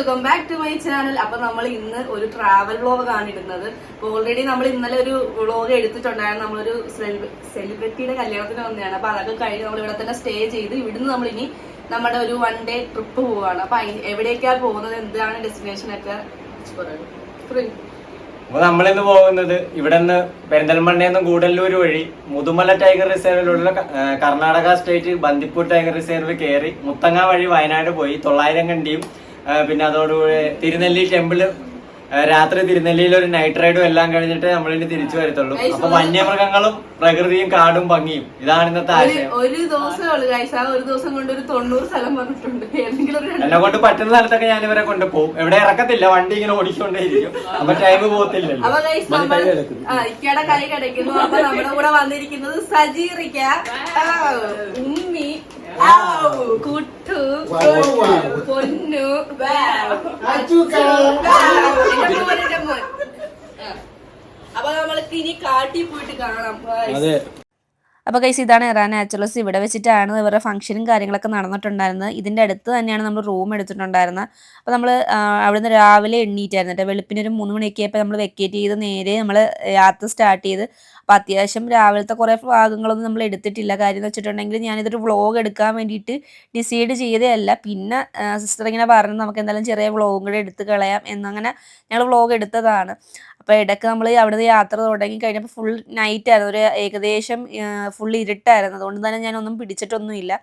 Welcome back to my channel അപ്പൊ നമ്മൾ ഇന്ന് ഒരു ട്രാവൽ വ്ളോഗ് ആണ് ഇടുന്നത്. അപ്പൊ ഓൾറെഡി നമ്മൾ ഇന്നലെ ഒരു വ്ളോഗ് എടുത്തിട്ടുണ്ടായിരുന്നു. നമ്മളൊരു സെലിബ്രിറ്റിയുടെ കല്യാണത്തിന് വന്നതാണ്. അപ്പൊ അതൊക്കെ കഴിഞ്ഞ് നമ്മൾ ഇവിടെ തന്നെ സ്റ്റേ ചെയ്ത് ഇവിടുന്ന് നമ്മൾ ഇനി നമ്മുടെ ഒരു വൺ ഡേ ട്രിപ്പ് പോവാണ്. അപ്പൊ എവിടേക്കാ പോകുന്നത്? എന്താണ് ഡെസ്റ്റിനേഷൻ ഒക്കെ. അപ്പൊ നമ്മളിന്ന് പോകുന്നത് ഇവിടെ നിന്ന് പെരിന്തൽമണ്ണയിൽ നിന്ന് ഗൂഡല്ലൂർ വഴി Mudumalai tiger റിസർവിലുള്ള Karnataka state Bandipur tiger reserve കയറി മുത്തങ്ങ വഴി വയനാട് പോയി തൊള്ളായിരം കണ്ടിയും പിന്നെ അതോടുകൂടി തിരുനെല്ലി ടെമ്പിൾ രാത്രി തിരുനെല്ലിയിൽ ഒരു നൈറ്റ് റൈഡും എല്ലാം കഴിഞ്ഞിട്ട് നമ്മളിനി തിരിച്ചു വരത്തുള്ളൂ. അപ്പൊ വന്യമൃഗങ്ങളും പ്രകൃതിയും കാടും ഭംഗിയും ഇതാണ് ഇന്നത്തെ ഒരു ആശയം. ഒരു ദിവസമേ ഉള്ളൂ ഗൈസ് ആ ഒരു ദിവസം കൊണ്ട് ഒരു തൊണ്ണൂറ് സ്ഥലം പറഞ്ഞിട്ടുണ്ട്. എന്നെ കൊണ്ട് പറ്റുന്ന സ്ഥലത്തൊക്കെ ഞാൻ ഇവരെ കൊണ്ട് പോകും. എവിടെ ഇറക്കത്തില്ല വണ്ടി ഇങ്ങനെ ഓടിക്കൊണ്ടേയിരിക്കും അപ്പൊ ടൈം പോകത്തില്ലല്ലോ. ഇക്കയുടെ കൈ കിടക്കുന്നു. അപ്പൊ നമ്മുടെ കൂടെ വന്നിരിക്കുന്നത് സജീറിക്ക. ഉമ്മി കുട്ടു പൊന്നു. അപ്പൊ നമ്മൾക്ക് ഇനി കാട്ടി പോയിട്ട് കാണാം. അതെ. അപ്പോൾ കൈസ് ഇതാണ് എറാ നാച്ചുറൽസ് ഇവിടെ വെച്ചിട്ടാണ് ഇവരുടെ ഫംഗ്ഷനും കാര്യങ്ങളൊക്കെ നടന്നിട്ടുണ്ടായിരുന്നത്. ഇതിന്റെ അടുത്ത് തന്നെയാണ് നമ്മൾ റൂം എടുത്തിട്ടുണ്ടായിരുന്നത്. അപ്പോൾ നമ്മൾ അവിടുന്ന് രാവിലെ എണ്ണീറ്റായിരുന്നു കേട്ടോ. വെളുപ്പിന് ഒരു മൂന്ന് മണിയൊക്കെ ആയപ്പോൾ നമ്മൾ വെക്കേറ്റ് ചെയ്ത് നേരെ നമ്മൾ യാത്ര സ്റ്റാർട്ട് ചെയ്ത്. അപ്പോൾ അത്യാവശ്യം രാവിലത്തെ കുറേ ഭാഗങ്ങളൊന്നും നമ്മൾ എടുത്തിട്ടില്ല. കാര്യം എന്ന് വെച്ചിട്ടുണ്ടെങ്കിൽ ഞാനിതൊരു വ്ളോഗ് എടുക്കാൻ വേണ്ടിയിട്ട് ഡിസൈഡ് ചെയ്തതല്ല. പിന്നെ സിസ്റ്റർ ഇങ്ങനെ പറഞ്ഞു നമുക്ക് എന്തായാലും ചെറിയ വ്ളോഗും കൂടെ എടുത്ത് കളയാം. എന്നങ്ങനെ ഞങ്ങൾ വ്ളോഗ് എടുത്തതാണ്. അപ്പോൾ ഇടയ്ക്ക് നമ്മൾ അവിടുന്ന് യാത്ര തുടങ്ങി കഴിഞ്ഞപ്പോൾ ഫുൾ നൈറ്റ് ആയിരുന്നു. ഒരു ഏകദേശം ഫുൾ ഇരുട്ടായിരുന്നു. അതുകൊണ്ട് തന്നെ ഞാനൊന്നും പിടിച്ചിട്ടൊന്നുമില്ല.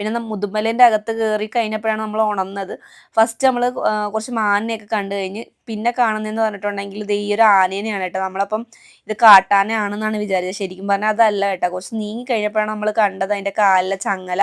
പിന്നെ മുതുമലേന്റെ അകത്ത് കയറി കഴിഞ്ഞപ്പോഴാണ് നമ്മൾ ഉണർന്നത്. ഫസ്റ്റ് നമ്മൾ കുറച്ച് മാനിനെയൊക്കെ കണ്ടു കഴിഞ്ഞ് പിന്നെ കാണുന്നതെന്ന് പറഞ്ഞിട്ടുണ്ടെങ്കിൽ ഇത് ഈ ഒരു ആനേനെയാണ് കേട്ടോ. നമ്മളപ്പം ഇത് കാട്ടാനാണെന്നാണ് വിചാരിച്ചത്. ശരിക്കും പറഞ്ഞാൽ അതല്ല കേട്ടോ. കുറച്ച് നീങ്ങി കഴിഞ്ഞപ്പോഴാണ് നമ്മൾ കണ്ടത് അതിന്റെ കാലിലെ ചങ്ങല.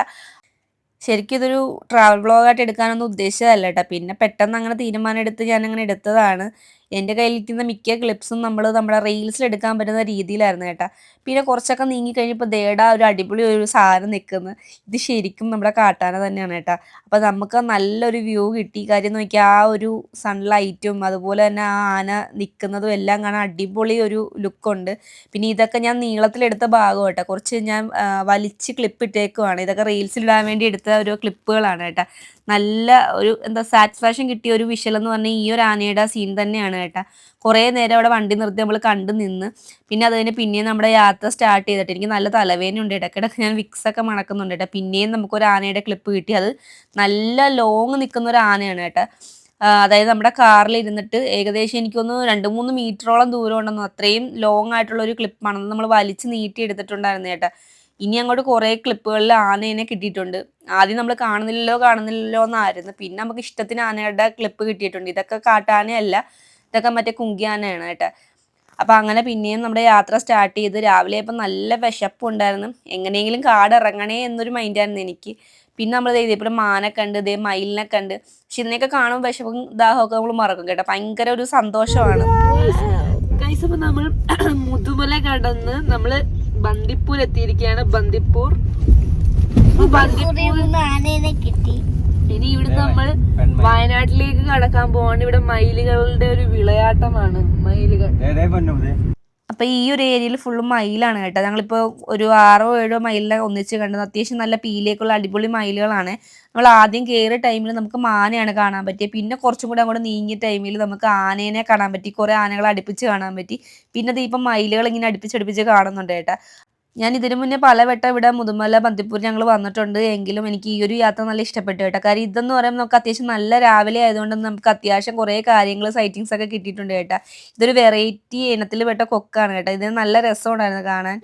ശരിക്കും ഇതൊരു ട്രാവൽ ബ്ലോഗായിട്ട് എടുക്കാനൊന്നും ഉദ്ദേശിച്ചതല്ല കേട്ടോ. പിന്നെ പെട്ടെന്ന് അങ്ങനെ തീരുമാനം എടുത്ത് ഞാൻ അങ്ങനെ എടുത്തതാണ്. എന്റെ കയ്യിലിരിക്കുന്ന മിക്ക ക്ലിപ്സും നമ്മൾ നമ്മുടെ റീൽസിൽ എടുക്കാൻ പറ്റുന്ന രീതിയിലായിരുന്നു കേട്ടോ. പിന്നെ കുറച്ചൊക്കെ നീങ്ങി കഴിഞ്ഞപ്പോൾ ദേടാ ഒരു അടിപൊളി ഒരു സാധനം നിൽക്കുന്നു ഇത് ശരിക്കും നമ്മുടെ കാട്ടാന തന്നെയാണ് കേട്ടോ. അപ്പോൾ നമുക്ക് നല്ലൊരു വ്യൂ കിട്ടി. കാര്യം നോക്കിയാൽ ആ ഒരു സൺലൈറ്റും അതുപോലെ തന്നെ ആ ആന നിൽക്കുന്നതും എല്ലാം കാണാൻ അടിപൊളി ഒരു ലുക്കുണ്ട് പിന്നെ ഇതൊക്കെ ഞാൻ നീളത്തിലെടുത്ത ഭാഗം കേട്ടോ. കുറച്ച് ഞാൻ വലിച്ച് ക്ലിപ്പ് ഇട്ടേക്കുവാണ്. ഇതൊക്കെ റീൽസിൽ ഇടാൻ വേണ്ടി എടുത്ത ഒരു ക്ലിപ്പുകളാണ് കേട്ടോ. നല്ല ഒരു എന്താ സാറ്റിസ്ഫാക്ഷൻ കിട്ടിയ ഒരു വിഷൽ എന്ന് പറഞ്ഞാൽ ഈ ഒരു ആനയുടെ സീൻ തന്നെയാണ് കേട്ടോ. കുറേ നേരം അവിടെ വണ്ടി നിർത്തി നമ്മൾ കണ്ടു നിന്ന്. പിന്നെ അത് കഴിഞ്ഞ് പിന്നെയും നമ്മുടെ യാത്ര സ്റ്റാർട്ട് ചെയ്തിട്ട് എനിക്ക് നല്ല തലവേദനയുണ്ട് ഇടയ്ക്കിടയ്ക്ക് ഞാൻ വിക്സ് ഒക്കെ മണക്കുന്നുണ്ട് കേട്ടോ. പിന്നെയും നമുക്ക് ഒരു ആനയുടെ ക്ലിപ്പ് കിട്ടി. അത് നല്ല ലോങ് നിൽക്കുന്ന ഒരു ആനയാണ് കേട്ടോ. അതായത് നമ്മുടെ കാറിൽ ഇരുന്നിട്ട് ഏകദേശം എനിക്കൊന്ന് രണ്ട് മൂന്ന് മീറ്ററോളം ദൂരം ഉണ്ടെന്നു അത്രയും ലോങ് ആയിട്ടുള്ള ഒരു ക്ലിപ്പാണെന്ന് നമ്മൾ വലിച്ചു നീട്ടി എടുത്തിട്ടുണ്ടായിരുന്നു കേട്ടോ. ഇനി അങ്ങോട്ട് കുറേ ക്ലിപ്പുകളിൽ ആനേനെ കിട്ടിയിട്ടുണ്ട്. ആദ്യം നമ്മൾ കാണുന്നില്ലല്ലോ കാണുന്നില്ലല്ലോ എന്നായിരുന്നു. പിന്നെ നമുക്ക് ഇഷ്ടത്തിന് ആനയുടെ ക്ലിപ്പ് കിട്ടിയിട്ടുണ്ട്. ഇതൊക്കെ കാട്ടാനയല്ല ഇതൊക്കെ മറ്റേ കുങ്കിയാനയാണ് കേട്ടോ. അപ്പം അങ്ങനെ പിന്നെയും നമ്മുടെ യാത്ര സ്റ്റാർട്ട് ചെയ്ത് രാവിലെ ഇപ്പം നല്ല വിശപ്പുണ്ടായിരുന്നു എങ്ങനെയെങ്കിലും കാട് ഇറങ്ങണേ എന്നൊരു മൈൻഡായിരുന്നു എനിക്ക്. പിന്നെ നമ്മൾ ഇതേപോലെ മാനെ കണ്ട് ഇതേ മയിലിനെ കണ്ട്. പക്ഷെ ഇതിനെയൊക്കെ കാണുമ്പോൾ വിശപ്പും ദാഹമൊക്കെ നമ്മൾ മറക്കും കേട്ടോ. ഭയങ്കര ഒരു സന്തോഷമാണ്. നമ്മൾ മുതുമല കടന്ന് നമ്മൾ ബന്ദിപ്പൂർ. എത്തിയിരിക്കുകയാണ് ബന്ദിപ്പൂർ കിട്ടി. ഇനി ഇവിടുന്ന് നമ്മൾ വയനാട്ടിലേക്ക് കടക്കാൻ പോവാണ്. ഇവിടെ മയിലുകളുടെ ഒരു വിളയാട്ടമാണ്. മയിലുകൾ. അപ്പോൾ ഈ ഒരു ഏരിയയിൽ ഫുള്ള് മയിലാണ് കേട്ടോ. ഞങ്ങളിപ്പോൾ ഒരു ആറോ ഏഴോ മയിലിനെ ഒന്നിച്ച് കണ്ടത്. അത്യാവശ്യം നല്ല പീലിയൊക്കെയുള്ള അടിപൊളി മയിലുകളാണ്. നമ്മൾ ആദ്യം കയറിയ ടൈമിൽ നമുക്ക് മാനയാണ് കാണാൻ പറ്റിയത് പിന്നെ കുറച്ചും കൂടെ അങ്ങോട്ട് നീങ്ങിയ ടൈമിൽ നമുക്ക് ആനേനെ കാണാൻ പറ്റി. കുറേ ആനകളെ അടുപ്പിച്ച് കാണാൻ പറ്റി. പിന്നെ ഇത് ഇപ്പം മയിലുകൾ ഇങ്ങനെ അടുപ്പിച്ചടുപ്പിച്ച് കാണുന്നുണ്ട് കേട്ടോ. ഞാൻ ഇതിനു മുന്നേ പലവട്ടം ഇവിടെ മുതുമല ബന്ദിപ്പൂർ ഞങ്ങൾ വന്നിട്ടുണ്ട്. എങ്കിലും എനിക്ക് ഈ ഒരു യാത്ര നല്ല ഇഷ്ടപ്പെട്ടു കേട്ടോ. കാര്യം ഇതെന്ന് പറയുമ്പോൾ നമുക്ക് അത്യാവശ്യം നല്ല രാവിലെ ആയതുകൊണ്ട് നമുക്ക് അത്യാവശ്യം കുറേ കാര്യങ്ങൾ സൈറ്റിങ്സ് ഒക്കെ കിട്ടിയിട്ടുണ്ട് കേട്ടോ. ഇതൊരു വെറൈറ്റി ഇനത്തിൽ പെട്ട കൊക്കാണ് കേട്ടോ. ഇതിന് നല്ല രസമുണ്ടായിരുന്നു കാണാൻ.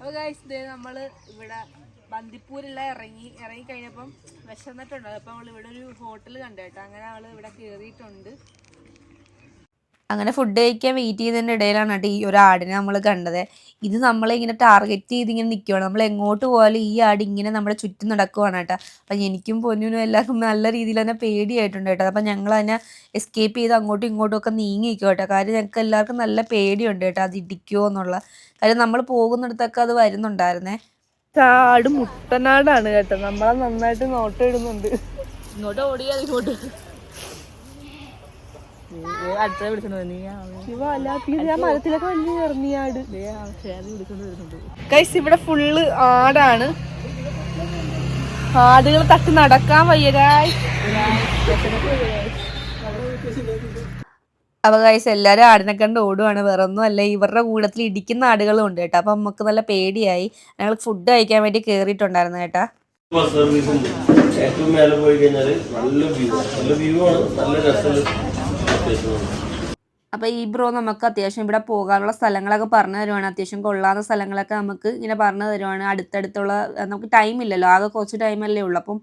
അപ്പൊ ഗൈസ് ദേ നമ്മൾ ഇവിടെ ബന്ദിപ്പൂരെല്ലാം ഇറങ്ങി ഇറങ്ങി കഴിഞ്ഞപ്പം വിശന്നിട്ടുണ്ട്. അപ്പൊ നമ്മൾ ഇവിടെ ഒരു ഹോട്ടൽ കണ്ടു കേട്ടോ. അങ്ങനെ ആൾ ഇവിടെ കേറിയിട്ടുണ്ട്. അങ്ങനെ ഫുഡ് കഴിക്കാൻ വെയിറ്റ് ചെയ്തതിന്റെ ഇടയിലാണ് കേട്ടോ ഈ ഒരു ആടിനെ നമ്മൾ കണ്ടത്. ഇത് നമ്മളെ ഇങ്ങനെ ടാർഗറ്റ് ചെയ്ത് ഇങ്ങനെ നിൽക്കുവാണ് നമ്മൾ എങ്ങോട്ട് പോയാലും ഈ ആട് ഇങ്ങനെ നമ്മുടെ ചുറ്റും നടക്കുവാണ് കേട്ടോ. അപ്പം എനിക്കും പൊന്നിനും എല്ലാവർക്കും നല്ല രീതിയിൽ തന്നെ പേടിയായിട്ടുണ്ട് കേട്ടോ. അപ്പം ഞങ്ങൾ അതിനെ എസ്കേപ്പ് ചെയ്ത് അങ്ങോട്ടും ഇങ്ങോട്ടും ഒക്കെ നീങ്ങി നിൽക്കും കേട്ടോ. കാര്യം ഞങ്ങൾക്ക് എല്ലാവർക്കും നല്ല പേടിയുണ്ട് കേട്ടോ. അത് ഇടിക്കുമോ എന്നുള്ള. കാര്യം നമ്മൾ പോകുന്നിടത്തൊക്കെ അത് വരുന്നുണ്ടായിരുന്നേ. ആട് മുട്ടനാടാണ് കേട്ടോ. നമ്മളെ നന്നായിട്ട് നോട്ടം ഇടുന്നുണ്ട്. ഇങ്ങോട്ട് ഓടിയാൽ ഇങ്ങോട്ട്. അടുത്ത വിളിച്ചോണ്ട് നീ ആ മരത്തിലൊക്കെ വലിയ ഇറങ്ങിയാട് കൈസ് ഇവിടെ ഫുള്ള് ആടാണ്. ആടുകൾ തട്ടി നടക്കാൻ വയ്യരായി. അപ്പൊ കൈസ് എല്ലാരും ആടിനെ കണ്ട് ഓടുവാണ്. വേറെ ഒന്നും അല്ല ഇവരുടെ കൂടത്തിൽ ഇടിക്കുന്ന ആടുകളും ഉണ്ട് കേട്ടോ. അപ്പൊ നമുക്ക് നല്ല പേടിയായി. ഞങ്ങൾ ഫുഡ് കഴിക്കാൻ വേണ്ടി കേറിയിട്ടുണ്ടായിരുന്നു കേട്ടാ. സർവീസ് ഉണ്ട്. ഏറ്റവും മേലെ പോയി കഴിഞ്ഞാൽ നല്ല വ്യൂ നല്ല വ്യൂ ആണ്. നല്ല രസമുള്ള ലൊക്കേഷനാണ് അപ്പൊ ഈ ബ്രോ നമുക്ക് അത്യാവശ്യം ഇവിടെ പോകാനുള്ള സ്ഥലങ്ങളൊക്കെ പറഞ്ഞു തരുവാണ്. അത്യാവശ്യം കൊള്ളാവുന്ന സ്ഥലങ്ങളൊക്കെ നമുക്ക് ഇങ്ങനെ പറഞ്ഞു തരുവാണ്. അടുത്തടുത്തുള്ള നമുക്ക് ടൈം ഇല്ലല്ലോ. ആകെ കുറച്ച് ടൈം അല്ലേ ഉള്ളൂ. അപ്പം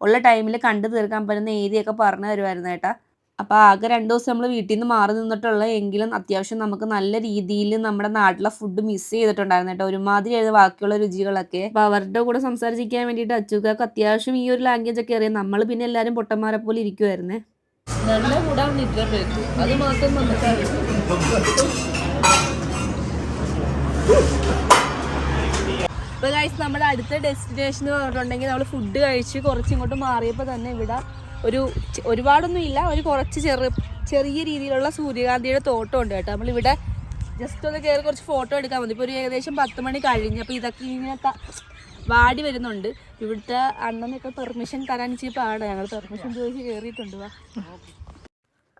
ഉള്ള ടൈമിൽ കണ്ടു തീർക്കാൻ പറ്റുന്ന ഏരിയ ഒക്കെ പറഞ്ഞു തരുമായിരുന്നു ഏട്ടാ. അപ്പോൾ ആകെ രണ്ട് ദിവസം നമ്മൾ വീട്ടിൽ നിന്ന് മാറി നിന്നിട്ടുള്ള എങ്കിലും അത്യാവശ്യം നമുക്ക് നല്ല രീതിയിൽ നമ്മുടെ നാട്ടിലെ ഫുഡ് മിസ് ചെയ്തിട്ടുണ്ടായിരുന്നു കേട്ടോ ഒരുമാതിരി ആയിരുന്നു ബാക്കിയുള്ള രുചികളൊക്കെ. അപ്പോൾ അവരുടെ കൂടെ സംസാരിച്ചിരിക്കാൻ വേണ്ടിയിട്ട് അച്ചുക്കാർക്ക് അത്യാവശ്യം ഈ ഒരു ലാംഗ്വേജ് ഒക്കെ അറിയാം. നമ്മൾ പിന്നെ എല്ലാവരും പൊട്ടന്മാരെ പോലെ ഇരിക്കുമായിരുന്നേ കൂടാൻ നിദ്ര പേർക്ക് അത് മാത്രം നമുക്കറിയാം. ഇപ്പൊ ഗൈസ് നമ്മുടെ അടുത്ത ഡെസ്റ്റിനേഷൻ എന്ന് പറഞ്ഞിട്ടുണ്ടെങ്കിൽ നമ്മൾ ഫുഡ് കഴിച്ച് കുറച്ച് ഇങ്ങോട്ട് മാറിയപ്പോൾ തന്നെ ഇവിടെ ഒരു ഒരുപാടൊന്നും ഇല്ല. ഒരു കുറച്ച് ചെറു ചെറിയ രീതിയിലുള്ള സൂര്യകാന്തിയുടെ തോട്ടം ഉണ്ട് കേട്ടോ. നമ്മളിവിടെ ജസ്റ്റ് ഒന്ന് കയറി കുറച്ച് ഫോട്ടോ എടുക്കാൻ മതി ഇപ്പോൾ ഒരു ഏകദേശം പത്ത് മണി കഴിഞ്ഞ്. അപ്പോൾ ഇതൊക്കെ ഇങ്ങനെ വാടി വരുന്നുണ്ട്. ഇവിടുത്തെ അണ്ണനൊക്കെ പെർമിഷൻ തരാൻ പാടാണ് ഞങ്ങൾ പെർമിഷൻ ചോദിച്ച് കയറിയിട്ടുണ്ട് വാ.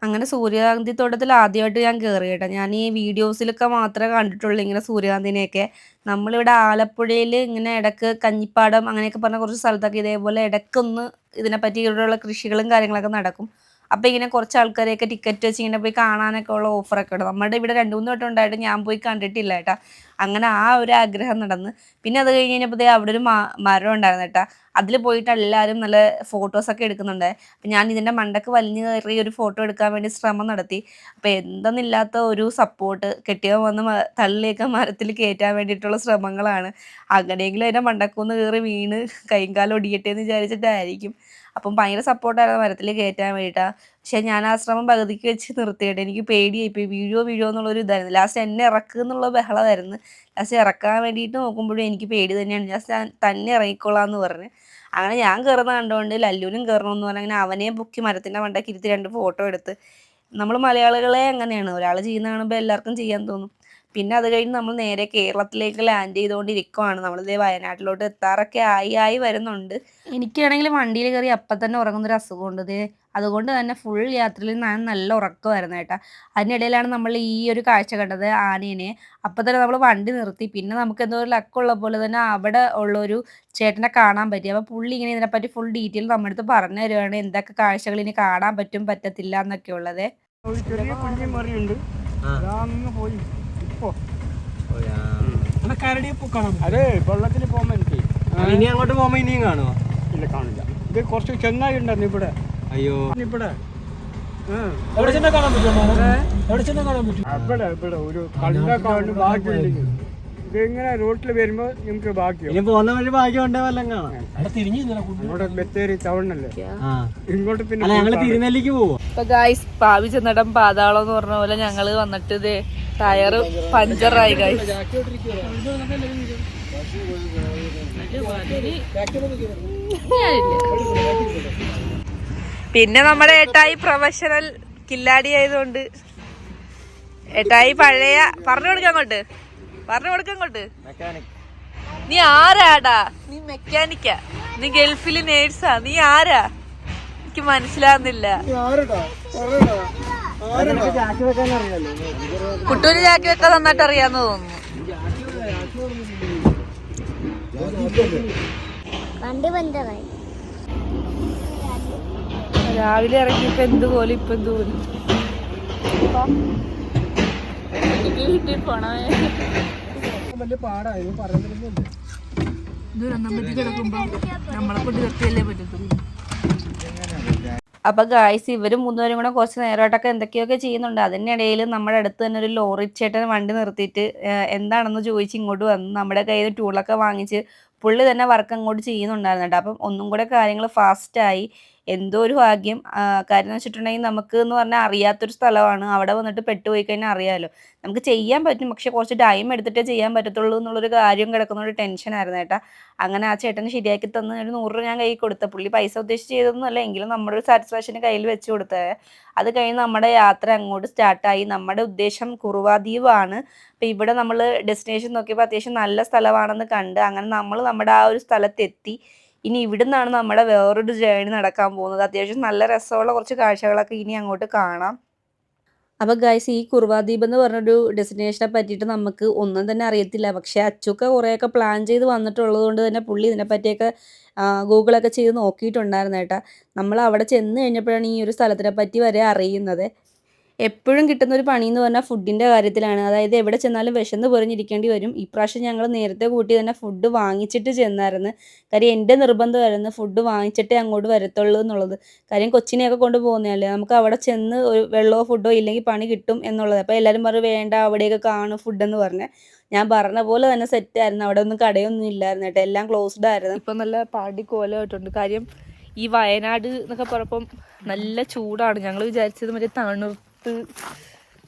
അങ്ങനെ സൂര്യകാന്തി തോട്ടത്തിൽ ആദ്യമായിട്ട് ഞാൻ കയറി കേട്ടോ. ഞാൻ ഈ വീഡിയോസിലൊക്കെ മാത്രമേ കണ്ടിട്ടുള്ളൂ ഇങ്ങനെ സൂര്യകാന്തിനെയൊക്കെ. നമ്മളിവിടെ ആലപ്പുഴയിൽ ഇങ്ങനെ ഇടയ്ക്ക് കഞ്ഞിപ്പാടം അങ്ങനെയൊക്കെ പറഞ്ഞ കുറച്ച് സ്ഥലത്തൊക്കെ ഇതേപോലെ ഇതിനെപ്പറ്റി ഇവിടെയുള്ള കൃഷികളും കാര്യങ്ങളൊക്കെ നടക്കും. അപ്പോൾ ഇങ്ങനെ കുറച്ച് ആൾക്കാരെയൊക്കെ ടിക്കറ്റ് വെച്ച് ഇങ്ങനെ പോയി കാണാനൊക്കെ ഉള്ള ഓഫറൊക്കെ ഉണ്ട്. നമ്മുടെ ഇവിടെ രണ്ട് മൂന്ന് വട്ടം ഉണ്ടായിട്ട് ഞാൻ പോയി കണ്ടിട്ടില്ല കേട്ടാ. അങ്ങനെ ആ ഒരു ആഗ്രഹം നടന്ന്. പിന്നെ അത് കഴിഞ്ഞ് കഴിഞ്ഞപ്പോൾ അവിടെ ഒരു മരം ഉണ്ടായിരുന്നു കേട്ടാ. അതിൽ പോയിട്ട് എല്ലാവരും നല്ല ഫോട്ടോസൊക്കെ എടുക്കുന്നുണ്ട്. അപ്പം ഞാൻ ഇതിന്റെ മണ്ടക്ക് വലിഞ്ഞു കയറി ഒരു ഫോട്ടോ എടുക്കാൻ വേണ്ടി ശ്രമം നടത്തി. അപ്പം എന്തെന്നില്ലാത്ത ഒരു സപ്പോർട്ട് കെട്ടിയവൻ വന്ന് തള്ളിയൊക്കെ മരത്തിൽ കയറ്റാൻ വേണ്ടിയിട്ടുള്ള ശ്രമങ്ങളാണ്. അങ്ങനെയെങ്കിലും അതിന്റെ മണ്ടക്കൊന്ന് കയറി വീണ് കൈകാലം കാലം ഒടിയട്ടെ എന്ന് വിചാരിച്ചിട്ടായിരിക്കും. അപ്പം ഭയങ്കര സപ്പോർട്ടായിരുന്നു മരത്തിൽ കയറ്റാൻ വേണ്ടിയിട്ടാണ് പക്ഷേ ഞാൻ ആ ശ്രമം പകുതിക്ക് വെച്ച് നിർത്തിയിട്ട് എനിക്ക് പേടിയായി പോയി. വീഴോ വീഴോ എന്നുള്ളൊരു ഇതായിരുന്നു. ലാസ്റ്റ് എന്നെ ഇറക്കുക എന്നുള്ള ബഹളമായിരുന്നു. ലാസ്റ്റ് ഇറക്കാൻ വേണ്ടിയിട്ട് നോക്കുമ്പോഴും എനിക്ക് പേടി തന്നെയാണ്. ഞാൻ തന്നെ ഇറങ്ങിക്കൊള്ളാം എന്ന് പറഞ്ഞ്. അങ്ങനെ ഞാൻ കയറുന്ന കണ്ടുകൊണ്ട് ലല്ലുവിനും കയറണമെന്ന് പറഞ്ഞ് അങ്ങനെ അവനെയും പൊക്കി മരത്തിന്റെ മണ്ടയ്ക്ക് രണ്ട് ഫോട്ടോ എടുത്ത്. നമ്മൾ മലയാളികളെ അങ്ങനെയാണ്. ഒരാൾ ചെയ്യുന്ന കാണുമ്പോൾ എല്ലാവർക്കും ചെയ്യാൻ തോന്നും. പിന്നെ അത് കഴിഞ്ഞ് നമ്മൾ നേരെ കേരളത്തിലേക്ക് ലാൻഡ് ചെയ്തുകൊണ്ടിരിക്കുവാണ് നമ്മളിതേ വയനാട്ടിലോട്ട് എത്താറൊക്കെ ആയി ആയി വരുന്നുണ്ട്. എനിക്കാണെങ്കിൽ വണ്ടിയിൽ കയറി അപ്പം തന്നെ ഉറങ്ങുന്നൊരു അസുഖമുണ്ട്. ദേ അതുകൊണ്ട് തന്നെ ഫുൾ യാത്രയിൽ ഞാൻ നല്ല ഉറക്കമായിരുന്നു കേട്ടോ. അതിനിടയിലാണ് നമ്മൾ ഈ ഒരു കാഴ്ച കണ്ടത് ആനേനെ. അപ്പം തന്നെ നമ്മൾ വണ്ടി നിർത്തി. പിന്നെ നമുക്ക് എന്തോ ഒരു ലക്കുള്ള പോലെ തന്നെ അവിടെ ഉള്ളൊരു ചേട്ടനെ കാണാൻ പറ്റി. അപ്പോൾ പുള്ളി ഇങ്ങനെ ഇതിനെപ്പറ്റി ഫുൾ ഡീറ്റെയിൽ നമ്മുടെ അടുത്ത് പറഞ്ഞു തരുവാണ്. എന്തൊക്കെ കാഴ്ചകൾ ഇനി കാണാൻ പറ്റും പറ്റത്തില്ല എന്നൊക്കെ ഉള്ളത് ഒരു ചെറിയ കുഞ്ഞി മറിയുണ്ട് അതങ്ങ് പോയി ഇപ്പോ അതെ വെള്ളത്തിൽ പോകുമ്പോ എനിക്ക് ഇനി അങ്ങോട്ട് പോകുമ്പോ ഇനിയും കാണുമോ ഇല്ല കാണില്ല. ഇത് കുറച്ച് ചെങ്ങായി ഉണ്ടായിരുന്നു ഇവിടെ. അയ്യോ. ഇവിടെ. ആ. എവിടെ ചെന്നാ കാണാൻ പറ്റുമോ എവിടെ ചെന്നാ കാണാൻ പറ്റും? അവിടെ ഇവിടെ ഒരു കണ്ട കാണും ബാക്കിയുണ്ടെങ്കിൽ ഇതിങ്ങനെ റോട്ടിൽ വരുമ്പോ നമുക്ക് ബാക്കിയോ ഇനി പോകുന്ന വഴി ഭാഗ്യം ഉണ്ടേ വല്ലതും കാണാം അവിടെ തിരിഞ്ഞു നിന്നാ കുഞ്ഞു അങ്ങോട്ട് ബത്തേരി ടൗണല്ലേ ആ. ഇങ്ങോട്ട് പിന്നെ അല്ല ഞങ്ങൾ തിരുനെല്ലിക്ക് പോവോ? ഇപ്പൊ ഗായ്സ് പാവി ചെന്നിടം പാതാളം എന്ന് പറഞ്ഞ പോലെ ഞങ്ങൾ വന്നിട്ട് ഇത് ടയറ് പഞ്ചറായി ഗായ്സ് പിന്നെ നമ്മുടെ ഏട്ടായി പ്രൊഫഷണൽ കില്ലാടി ആയതുകൊണ്ട്. ഏട്ടായി പഴയ പറഞ്ഞു കൊടുക്കാം അങ്ങോട്ട്. പറഞ്ഞു കൊടുക്കാൻ കൊണ്ട് മെക്കാനിക് നീ ആരാടാ? നീ മെക്കാനിക്കാ നീ ഗൾഫിൽ നേഴ്സാ നീ ആരാ? എനിക്ക് മനസ്സിലാവുന്നില്ല. കുട്ടൂര് ചാക്കി വെക്കാൻ നന്നായിട്ട് അറിയാന്ന് തോന്നുന്നു. രാവിലെ ഇറങ്ങിയപ്പോ എന്ത് പോലും ഇപ്പൊ എന്ത് പോലെ വീട്ടിൽ പോണേ? വലിയ പാടായിരുന്നു പറയുന്നില്ല ദുരന്തം പറ്റി കിടക്കുമ്പോ നമ്മളെ കൊണ്ട് ഇതൊക്കെയല്ലേ പറ്റത്തുള്ളൂ. അപ്പൊ ഗായ്സ് ഇവർ മൂന്നുപേരും കൂടെ കുറച്ച് നേരമായിട്ടൊക്കെ എന്തൊക്കെയൊക്കെ ചെയ്യുന്നുണ്ട്. അതിനിടയിൽ നമ്മുടെ അടുത്ത് തന്നെ ഒരു ലോറി ചേട്ടൻ വണ്ടി നിർത്തിയിട്ട് എന്താണെന്ന് ചോദിച്ച് ഇങ്ങോട്ട് വന്ന് നമ്മുടെ കയ്യിൽ നിന്ന് ടൂളൊക്കെ വാങ്ങിച്ച് പുള്ളി തന്നെ വർക്ക് അങ്ങോട്ട് ചെയ്യുന്നുണ്ടായിരുന്നു കേട്ടോ അപ്പം ഒന്നും കൂടെ കാര്യങ്ങൾ ഫാസ്റ്റായി എന്തോ ഒരു ഭാഗ്യം എന്ന് വെച്ചിട്ടുണ്ടെങ്കിൽ നമുക്ക് എന്ന് പറഞ്ഞാൽ അറിയാത്തൊരു സ്ഥലമാണ്. അവിടെ വന്നിട്ട് പെട്ടുപോയി കഴിഞ്ഞാൽ അറിയാമല്ലോ നമുക്ക് ചെയ്യാൻ പറ്റും. പക്ഷെ കുറച്ച് ടൈം എടുത്തിട്ടേ ചെയ്യാൻ പറ്റത്തുള്ളൂ എന്നുള്ളൊരു കാര്യം കിടക്കുന്ന ഒരു ടെൻഷനായിരുന്നു ചേട്ടാ അങ്ങനെ ആ ചേട്ടന് ശരിയാക്കി തന്ന ഒരു നൂറ് ഞാൻ കയ്യിൽ കൊടുത്ത. പുള്ളി പൈസ ഉദ്ദേശിച്ച് ചെയ്തതൊന്നുമല്ല എങ്കിലും നമ്മുടെ ഒരു സാറ്റിസ്ഫാക്ഷന് കയ്യിൽ വെച്ച് കൊടുത്തത് അത് കഴിഞ്ഞ് നമ്മുടെ യാത്ര അങ്ങോട്ട് സ്റ്റാർട്ടായി നമ്മുടെ ഉദ്ദേശം കുറുവാദ്വീപാണ്. അപ്പം ഇവിടെ നമ്മൾ ഡെസ്റ്റിനേഷൻ നോക്കിയപ്പോൾ അത്യാവശ്യം നല്ല സ്ഥലമാണെന്ന് കണ്ട്. അങ്ങനെ നമ്മൾ നമ്മുടെ ആ ഒരു സ്ഥലത്തെത്തി. ഇനി ഇവിടുന്നാണ് നമ്മുടെ വേറൊരു ജേണി നടക്കാൻ പോകുന്നത്. അത്യാവശ്യം നല്ല രസമുള്ള കുറച്ച് കാഴ്ചകളൊക്കെ ഇനി അങ്ങോട്ട് കാണാം. അപ്പോൾ ഗൈസ് ഈ കുർവാദ്വീപ് എന്ന് പറഞ്ഞൊരു ഡെസ്റ്റിനേഷനെ പറ്റിയിട്ട് നമുക്ക് ഒന്നും തന്നെ അറിയത്തില്ല. പക്ഷേ അച്ചുക്ക കുറേയൊക്കെ പ്ലാൻ ചെയ്ത് വന്നിട്ടുള്ളത് കൊണ്ട് തന്നെ പുള്ളി ഇതിനെപ്പറ്റിയൊക്കെ ഗൂഗിളൊക്കെ ചെയ്ത് നോക്കിയിട്ടുണ്ടായിരുന്നു കേട്ടോ നമ്മൾ അവിടെ ചെന്ന് കഴിഞ്ഞപ്പോഴാണ് ഈ ഒരു സ്ഥലത്തിനെ പറ്റി വരെ അറിയുന്നത്. എപ്പോഴും കിട്ടുന്ന ഒരു പണി എന്ന് പറഞ്ഞാൽ ഫുഡിന്റെ കാര്യത്തിലാണ്. അതായത് എവിടെ ചെന്നാലും വിശന്ന് പൊറിഞ്ഞിരിക്കേണ്ടി വരും. ഇപ്രാവശ്യം ഞങ്ങൾ നേരത്തെ കൂട്ടി തന്നെ ഫുഡ് വാങ്ങിച്ചിട്ട് ചെന്നായിരുന്നു. കാര്യം എന്റെ നിർബന്ധമായിരുന്നു ഫുഡ് വാങ്ങിച്ചിട്ടേ അങ്ങോട്ട് വരത്തുള്ളൂ എന്നുള്ളത്. കാര്യം കൊച്ചിനെയൊക്കെ കൊണ്ട് പോകുന്നതല്ലേ? നമുക്ക് അവിടെ ചെന്ന് ഒരു വെള്ളമോ ഫുഡോ ഇല്ലെങ്കിൽ പണി കിട്ടും എന്നുള്ളത്. അപ്പോൾ എല്ലാവരും പറഞ്ഞു വേണ്ട അവിടെയൊക്കെ കാണും ഫുഡെന്ന് പറഞ്ഞ്. ഞാൻ പറഞ്ഞ പോലെ തന്നെ സെറ്റ് ആയിരുന്നു. അവിടെ ഒന്നും കടയൊന്നും ഇല്ലായിരുന്നു കേട്ടോ. എല്ലാം ക്ലോസ്ഡ് ആയിരുന്നു. ഇപ്പം നല്ല പാടി കോലമായിട്ടുണ്ട് കാര്യം ഈ വയനാട് എന്നൊക്കെ പറഞ്ഞപ്പം നല്ല ചൂടാണ്. ഞങ്ങൾ വിചാരിച്ചത് മറ്റേ തണുത്ത്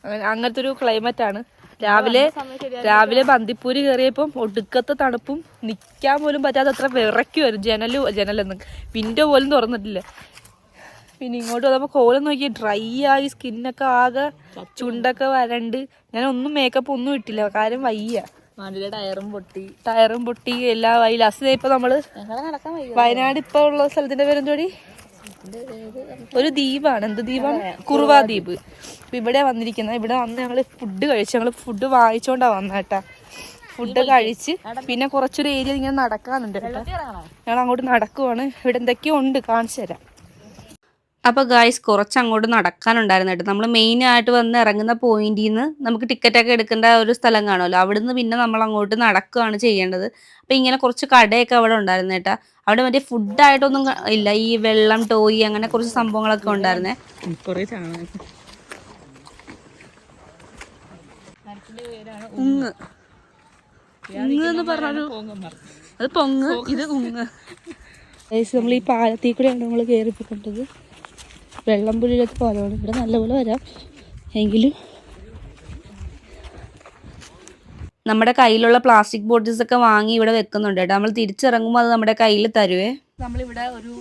അങ്ങനെ അങ്ങനത്തെ ഒരു ക്ലൈമറ്റ് ആണ് രാവിലെ രാവിലെ ബന്ദിപ്പൂര് കയറിയപ്പം ഒടുക്കത്തെ തണുപ്പും നിൽക്കാൻ പോലും പറ്റാതെ അത്ര വിറയ്ക്കുമായിരുന്നു ജനൽ ജനലെന്ന് വിൻഡോ പോലും തുറന്നിട്ടില്ല. പിന്നെ ഇങ്ങോട്ട് വന്നപ്പോൾ കോലം നോക്കി ഡ്രൈ ആയി സ്കിന്നൊക്കെ ആകെ ചുണ്ടൊക്കെ വരണ്ട്. ഞാൻ ഒന്നും മേക്കപ്പ് ഒന്നും ഇട്ടില്ല കാര്യം വയ്യ. ടയറും പൊട്ടി. ടയറും പൊട്ടി എല്ലാം ആയി ലാസ്റ്റ് ഇപ്പൊ നമ്മൾ വയനാട് ഇപ്പൊ ഉള്ള സ്ഥലത്തിന്റെ പേരെന്തോടി? ഒരു ദ്വീപാണ്. എന്ത് ദ്വീപാണ്? കുറുവാ ദ്വീപ്. അപ്പൊ ഇവിടെ വന്നിരിക്കുന്നത് ഇവിടെ വന്ന് ഞങ്ങൾ ഫുഡ് കഴിച്ചു ഞങ്ങൾ ഫുഡ് വാങ്ങിച്ചോണ്ടാ വന്ന കേട്ടാ ഫുഡ് കഴിച്ച് പിന്നെ കുറച്ചൊരു ഏരിയ ഇങ്ങനെ നടക്കാനുണ്ട് ഞങ്ങൾ അങ്ങോട്ട് നടക്കുവാണ്. ഇവിടെ എന്തൊക്കെയോ ഉണ്ട് കാണിച്ചു തരാം. അപ്പോൾ ഗായ്സ് കുറച്ച് അങ്ങോട്ട് നടക്കാനുണ്ടായിരുന്നു കേട്ടോ നമ്മൾ മെയിൻ ആയിട്ട് വന്ന് ഇറങ്ങുന്ന പോയിന്റിൽ നിന്ന് നമുക്ക് ടിക്കറ്റൊക്കെ എടുക്കേണ്ട ഒരു സ്ഥലം കാണുമല്ലോ. അവിടുന്ന് പിന്നെ നമ്മൾ അങ്ങോട്ട് നടക്കുകയാണ് ചെയ്യേണ്ടത്. അപ്പോൾ ഇങ്ങനെ കുറച്ച് കടയൊക്കെ അവിടെ ഉണ്ടായിരുന്നു കേട്ടോ അവിടെ മറ്റേ ഫുഡായിട്ടൊന്നും ഇല്ല. ഈ വെള്ളം ടോയി അങ്ങനെ കുറച്ച് സംഭവങ്ങളൊക്കെ ഉണ്ടായിരുന്നേ. ഉങ്ങ്. ഉങ്ങ്. എന്ന് പറഞ്ഞൊരു അത് പൊങ്ങ്. ഇത് ഉങ്ങ്. നമ്മൾ ഈ പാലത്തിൽ കൂടെയാണ് നമ്മൾ കയറിപ്പോയിക്കൊണ്ടത് വെള്ളം പുഴിയിലത്തെ പാലമാണ് ഇവിടെ നല്ലപോലെ വരാം. എങ്കിലും നമ്മുടെ കയ്യിലുള്ള പ്ലാസ്റ്റിക് ബോട്ടിൽസ് ഒക്കെ വാങ്ങി ഇവിടെ വെക്കുന്നുണ്ട് കേട്ടോ. നമ്മൾ തിരിച്ചിറങ്ങുമ്പോൾ അത് നമ്മുടെ കയ്യിൽ തരുവേ. നമ്മളിവിടെ ഒരു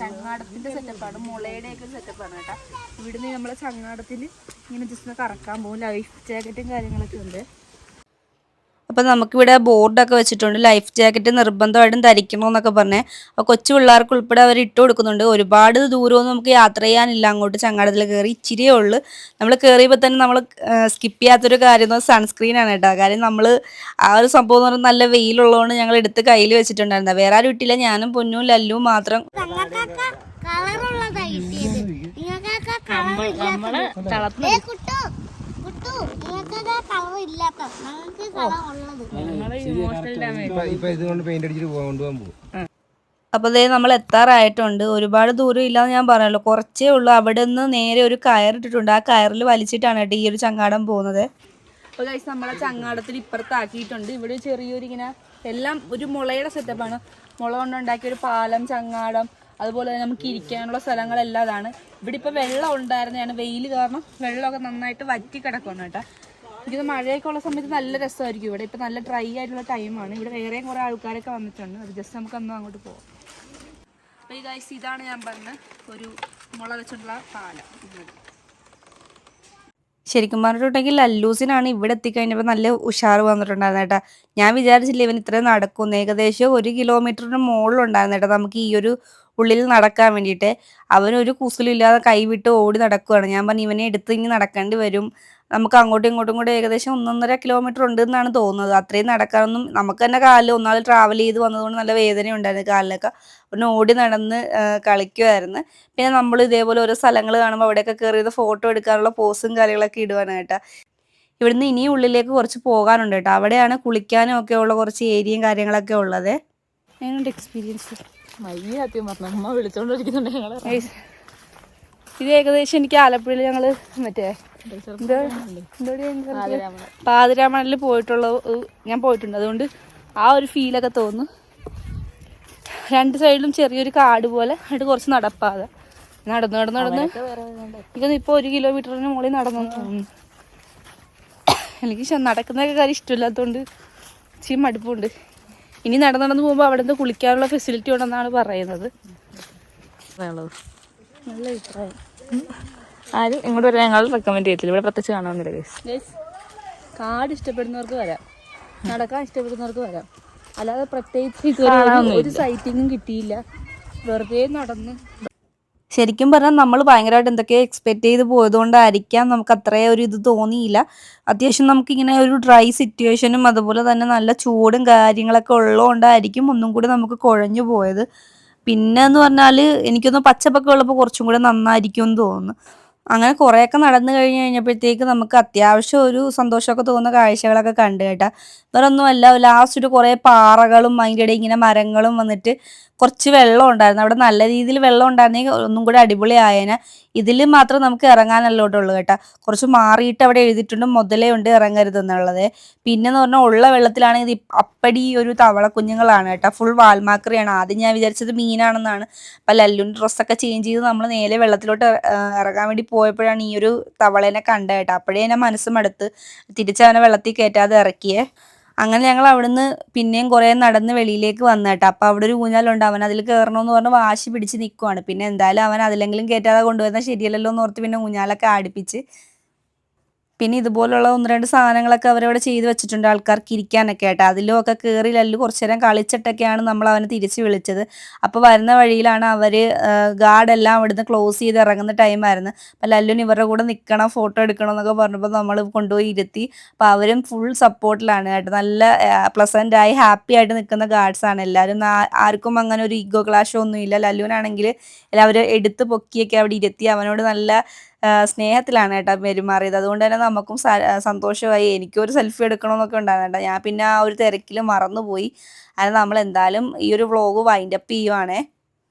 ചങ്ങാടത്തിന്റെ സെറ്റപ്പാണ് മുളയുടെ ഒക്കെ സെറ്റപ്പാണ് കേട്ടോ. ഇവിടുന്ന് നമ്മളെ ചങ്ങാടത്തിൽ ഇങ്ങനെ ജസ്റ്റ് കറക്കാൻ പോകും ലൈഫ് ജാക്കറ്റും കാര്യങ്ങളൊക്കെ ഉണ്ട്. അപ്പോൾ നമുക്കിവിടെ ബോർഡൊക്കെ വെച്ചിട്ടുണ്ട്. ലൈഫ് ജാക്കറ്റ് നിർബന്ധമായിട്ടും ധരിക്കണമെന്നൊക്കെ പറഞ്ഞ്. അപ്പോൾ കൊച്ചു പിള്ളേർക്ക് ഉൾപ്പെടെ അവർ ഇട്ട് കൊടുക്കുന്നുണ്ട്. ഒരുപാട് ദൂരമൊന്നും നമുക്ക് യാത്ര ചെയ്യാനില്ല. അങ്ങോട്ട് ചങ്ങാടത്തിൽ കയറി ഇച്ചിരിയേ ഉള്ളൂ. നമ്മൾ കയറിയപ്പോൾ തന്നെ നമ്മൾ സ്കിപ്പ് ചെയ്യാത്തൊരു കാര്യം എന്ന് സൺസ്ക്രീൻ ആണ് കേട്ടോ. കാര്യം നമ്മൾ ആ ഒരു സംഭവം എന്ന് പറഞ്ഞാൽ നല്ല വെയിലുള്ളതുകൊണ്ട് ഞങ്ങൾ എടുത്ത് കയ്യിൽ വെച്ചിട്ടുണ്ടായിരുന്നു വേറെ ആരും ഇട്ടില്ല. ഞാനും പൊന്നും ലല്ലും മാത്രം. കളറുള്ളതാ കിട്ടിയത്. അപ്പോൾ ദേ നമ്മൾ എത്താറായിട്ടുണ്ട്. ഒരുപാട് ദൂരം ഇല്ലാന്ന് ഞാൻ പറഞ്ഞല്ലോ. കുറച്ചേ ഉള്ളൂ. അവിടെ നിന്ന് നേരെ ഒരു കയറിട്ടിട്ടുണ്ട് ആ കയറിൽ വലിച്ചിട്ടാണ് കേട്ടോ ഈ ഒരു ചങ്ങാടം പോകുന്നത്. അപ്പോൾ കഴിച്ച് നമ്മളെ ചങ്ങാടത്തിൽ ഇപ്പുറത്താക്കിയിട്ടുണ്ട്. ഇവിടെ ചെറിയൊരു ഇങ്ങനെ എല്ലാം ഒരു മുളയുടെ സെറ്റപ്പാണ് മുള കൊണ്ടുണ്ടാക്കിയ ഒരു പാലം ചങ്ങാടം അതുപോലെ തന്നെ നമുക്ക് ഇരിക്കാനുള്ള സ്ഥലങ്ങളെല്ലാം അതാണ്. ഇവിടെ ഇപ്പോൾ വെള്ളം ഉണ്ടായിരുന്നതാണ്. വെയിൽ കാരണം വെള്ളമൊക്കെ നന്നായിട്ട് വറ്റി കിടക്കുന്നു കേട്ടോ. എനിക്കിത് മഴയൊക്കെ ഉള്ള സമയത്ത് നല്ല രസമായിരിക്കും ഇവിടെ. ഇപ്പം നല്ല ഡ്രൈ ആയിട്ടുള്ള ടൈമാണ് ഇവിടെ വേറെയും കുറേ ആൾക്കാരൊക്കെ വന്നിട്ടുണ്ട്. അത് ജസ്റ്റ് നമുക്ക് അന്ന് അങ്ങോട്ട് പോവാം. അപ്പോൾ ഈ ഗൈസ് ഇതാണ് ഞാൻ പറഞ്ഞ ഒരു മുള വെച്ചിട്ടുള്ള പാലം. ശരിക്കും പറഞ്ഞിട്ടുണ്ടെങ്കിൽ ലല്ലൂസിനാണ് ഇവിടെ എത്തിക്കഴിഞ്ഞപ്പോൾ നല്ല ഉഷാർ വന്നിട്ടുണ്ടായിരുന്നു കേട്ടോ ഞാൻ വിചാരിച്ചില്ല ഇവൻ ഇത്രയും നടക്കും. ഏകദേശം ഒരു കിലോമീറ്ററിന് മുകളിലുണ്ടായിരുന്നു കേട്ടോ നമുക്ക് ഈ ഒരു ഉള്ളിൽ നടക്കാൻ വേണ്ടിയിട്ട്. അവനൊരു കുസലില്ലാതെ കൈവിട്ട് ഓടി നടക്കുകയാണ് ഞാൻ പറഞ്ഞു ഇവനെ എടുത്ത് ഇനി നടക്കേണ്ടി വരും. നമുക്ക് അങ്ങോട്ടും ഇങ്ങോട്ടും കൂടെ ഏകദേശം ഒന്നൊന്നര കിലോമീറ്റർ ഉണ്ട് എന്നാണ് തോന്നുന്നത്. അത്രയും നടക്കാനൊന്നും നമുക്ക് തന്നെ കാലിൽ ഒന്നാൾ ട്രാവൽ ചെയ്ത് വന്നതുകൊണ്ട് നല്ല വേദന ഉണ്ടായിരുന്നു കാലിലൊക്കെ. പിന്നെ ഓടി നടന്ന് കളിക്കുമായിരുന്നു പിന്നെ നമ്മൾ ഇതേപോലെ ഓരോ സ്ഥലങ്ങൾ കാണുമ്പോൾ അവിടെയൊക്കെ കയറിയത് ഫോട്ടോ എടുക്കാനുള്ള പോസും കാര്യങ്ങളൊക്കെ ഇടുവാനായിട്ട്. ഇവിടുന്ന് ഇനിയും ഉള്ളിലേക്ക് കുറച്ച് പോകാനുണ്ട് കേട്ടോ. അവിടെയാണ് കുളിക്കാനും ഒക്കെ ഉള്ള കുറച്ച് ഏരിയയും കാര്യങ്ങളൊക്കെ ഉള്ളത്. എങ്ങനെയുണ്ട് എക്സ്പീരിയൻസ് ഇത് ഏകദേശം എനിക്ക് ആലപ്പുഴയിൽ ഞങ്ങൾ മറ്റേ പാതിരാമണലിൽ പോയിട്ടുള്ള ഞാൻ പോയിട്ടുണ്ട് അതുകൊണ്ട് ആ ഒരു ഫീലൊക്കെ തോന്നുന്നു രണ്ട് സൈഡിലും ചെറിയൊരു കാട് പോലെ ആയിട്ട് കുറച്ച് നടപ്പാതെ നടന്ന് നടന്ന് നടന്ന് ഇതൊന്നും ഇപ്പോൾ ഒരു കിലോമീറ്ററിന് മുകളിൽ നടന്നു തോന്നുന്നു എനിക്ക് നടക്കുന്നതൊക്കെ കാര്യം ഇഷ്ടമില്ലാത്തതുകൊണ്ട് ഇച്ചിരി മടുപ്പുണ്ട് ഇനി നടന്ന് നടന്ന് പോകുമ്പോൾ അവിടെ നിന്ന് കുളിക്കാനുള്ള ഫെസിലിറ്റി ഉണ്ടെന്നാണ് പറയുന്നത് നല്ല അഭിപ്രായം ആരും ഇങ്ങോട്ട് വരാൻ ഞങ്ങൾ റെക്കമെൻഡ് ചെയ്യത്തില്ല. ഇവിടെ പ്രത്യേകിച്ച് കാണാമെന്നില്ല Guys, കാട് ഇഷ്ടപ്പെടുന്നവർക്ക് വരാം. നടക്കാൻ ഇഷ്ടപ്പെടുന്നവർക്ക് വരാം. അല്ലാതെ പ്രത്യേകിച്ച് ഇതുവരെ ഒരു- ഒരു സൈറ്റിങ്ങും കിട്ടിയില്ല. വെറുതെ നടന്ന്. ശരിക്കും പറഞ്ഞാൽ നമ്മൾ ഭയങ്കരമായിട്ട് എന്തൊക്കെയോ എക്സ്പെക്ട് ചെയ്ത് പോയതുകൊണ്ടായിരിക്കാം നമുക്ക് അത്രയും ഒരു ഇത് തോന്നിയില്ല. അത്യാവശ്യം നമുക്കിങ്ങനെ ഒരു ഡ്രൈ സിറ്റുവേഷനും അതുപോലെ തന്നെ നല്ല ചൂടും കാര്യങ്ങളൊക്കെ ഉള്ളതുകൊണ്ടായിരിക്കും ഒന്നും കൂടി നമുക്ക് കുഴഞ്ഞു പോയത്. പിന്നെ എന്ന് പറഞ്ഞാൽ എനിക്കൊന്ന് പച്ചപ്പൊക്കെ ഉള്ളപ്പോൾ കുറച്ചും കൂടെ നന്നായിരിക്കും എന്ന് തോന്നുന്നു. അങ്ങനെ കുറേയൊക്കെ നടന്നു കഴിഞ്ഞ് കഴിഞ്ഞപ്പോഴത്തേക്ക് നമുക്ക് അത്യാവശ്യം ഒരു സന്തോഷമൊക്കെ തോന്നുന്ന കാഴ്ചകളൊക്കെ കണ്ടു കേട്ടാ. വേറെ ഒന്നുമല്ല ലാസ്റ്റ് ഒരു കുറേ പാറകളും അതിന്റെ ഇടയിൽ ഇങ്ങനെ മരങ്ങളും വന്നിട്ട് കുറച്ച് വെള്ളം ഉണ്ടായിരുന്നു. അവിടെ നല്ല രീതിയിൽ വെള്ളം ഉണ്ടായിരുന്നെങ്കിൽ ഒന്നും കൂടെ അടിപൊളിയായേനെ. ഇതിൽ മാത്രം നമുക്ക് ഇറങ്ങാനല്ലോട്ടുള്ളൂ കേട്ടാ. കുറച്ച് മാറിയിട്ട് അവിടെ എഴുതിയിട്ടുണ്ട് മുതലേ ഉണ്ട് ഇറങ്ങരുതെന്നുള്ളത് പിന്നെന്ന് പറഞ്ഞാൽ ഉള്ള വെള്ളത്തിലാണെങ്കിൽ അപ്പടി ഒരു തവള കുഞ്ഞുങ്ങളാണ് കേട്ടോ. ഫുൾ വാൽമാക്രിയാണ്. ആദ്യം ഞാൻ വിചാരിച്ചത് മീനാണെന്നാണ്. അപ്പം ലല്ലുന്റെ ഡ്രസ്സൊക്കെ ചേഞ്ച് ചെയ്ത് നമ്മൾ നേരെ വെള്ളത്തിലോട്ട് ഇറങ്ങാൻ വേണ്ടി പോയപ്പോഴാണ് ഈ ഒരു തവളേനെ കണ്ടത് അപ്പോഴേ എന്നെ മനസ്സും അടുത്ത് തിരിച്ചവനെ വെള്ളത്തിൽ കയറ്റാതെ ഇറക്കിയേ. അങ്ങനെ ഞങ്ങൾ അവിടുന്ന് പിന്നെയും കുറേ നടന്ന് വെളിയിലേക്ക് വന്നു കേട്ടോ. അപ്പോൾ അവിടെ ഒരു ഊഞ്ഞാലുണ്ട്. അവൻ അതിൽ കയറണമെന്ന് പറഞ്ഞ് വാശി പിടിച്ച് നിൽക്കുവാണ് പിന്നെ എന്തായാലും അവൻ അതിലെങ്കിലും കയറ്റാതെ കൊണ്ടുവന്നാൽ ശരിയല്ലല്ലോ എന്ന് ഓർത്ത് പിന്നെ ഊഞ്ഞാലൊക്കെ ആടിപ്പിച്ച് പിന്നെ ഇതുപോലുള്ള ഒന്ന് രണ്ട് സാധനങ്ങളൊക്കെ അവരവിടെ ചെയ്ത് വെച്ചിട്ടുണ്ട് ആൾക്കാർക്ക് ഇരിക്കാനൊക്കെ ആയിട്ട്. അതിലും ഒക്കെ കയറി ലല്ലു കുറച്ചു നേരം കളിച്ചിട്ടൊക്കെയാണ് നമ്മൾ അവനെ തിരിച്ച് വിളിച്ചത്. അപ്പോൾ വരുന്ന വഴിയിലാണ് അവർ ഗാർഡെല്ലാം അവിടുന്ന് ക്ലോസ് ചെയ്ത് ഇറങ്ങുന്ന ടൈമായിരുന്നു അപ്പോൾ ലല്ലുവിന് ഇവരുടെ കൂടെ നിൽക്കണം ഫോട്ടോ എടുക്കണം എന്നൊക്കെ പറഞ്ഞപ്പോൾ നമ്മൾ കൊണ്ടുപോയി ഇരുത്തി. അപ്പോൾ അവരും ഫുൾ സപ്പോർട്ടിലാണ് കേട്ടോ. നല്ല പ്ലസന്റായി ഹാപ്പി ആയിട്ട് നിൽക്കുന്ന ഗാർഡ്സാണ് എല്ലാവരും. ആർക്കും അങ്ങനെ ഒരു ഈഗോ ക്ലാഷോ ഒന്നും ഇല്ല ലല്ലുവിനാണെങ്കിൽ എല്ലാവരും എടുത്ത് പൊക്കിയൊക്കെ അവിടെ ഇരുത്തി. അവനോട് നല്ല സ്നേഹത്തിലാണ് കേട്ടോ പെരുമാറിയത്. അതുകൊണ്ട് തന്നെ നമുക്കും സന്തോഷമായി എനിക്കും ഒരു സെൽഫി എടുക്കണമെന്നൊക്കെ ഉണ്ടായിരുന്നു കേട്ടോ. ഞാൻ പിന്നെ ആ ഒരു തിരക്കിൽ മറന്നുപോയി. അത് നമ്മൾ എന്തായാലും ഈ ഒരു വ്ളോഗ് വൈൻഡപ്പ് ചെയ്യുവാണേ.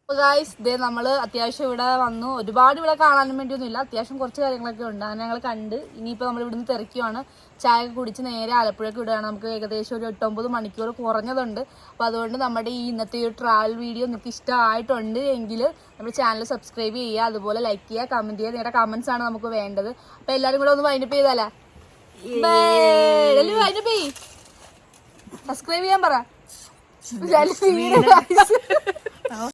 ഗായ്സ് ഇതേ നമ്മൾ അത്യാവശ്യം ഇവിടെ വന്നു. ഒരുപാട് ഇവിടെ കാണാനും വേണ്ടിയൊന്നുമില്ല. അത്യാവശ്യം കുറച്ച് കാര്യങ്ങളൊക്കെ ഉണ്ട്. അങ്ങനെ ഞങ്ങൾ കണ്ട് ഇനിയിപ്പോൾ നമ്മൾ ഇവിടുന്ന് തിരക്കുവാണ്. ചായ കുടിച്ച് നേരെ ആലപ്പുഴയ്ക്ക് വിടുകയാണ്. നമുക്ക് ഏകദേശം ഒരു എട്ടൊമ്പത് മണിക്കൂർ കുറഞ്ഞതുണ്ട്. അപ്പോൾ അതുകൊണ്ട് നമ്മുടെ ഈ ഇന്നത്തെ ഒരു ട്രാവൽ വീഡിയോ നിങ്ങൾക്ക് ഇഷ്ടമായിട്ടുണ്ട് എങ്കിൽ നമ്മുടെ ചാനൽ സബ്സ്ക്രൈബ് ചെയ്യുക അതുപോലെ ലൈക്ക് ചെയ്യുക കമന്റ് ചെയ്യുക. നിങ്ങളുടെ കമന്റ്സ് ആണ് നമുക്ക് വേണ്ടത്. അപ്പൊ എല്ലാരും കൂടെ ഒന്ന് വൈൻഡപ്പ് ചെയ്താലേ? വൈൻഡപ്പ് സബ്സ്ക്രൈബ് ചെയ്യാൻ പറ.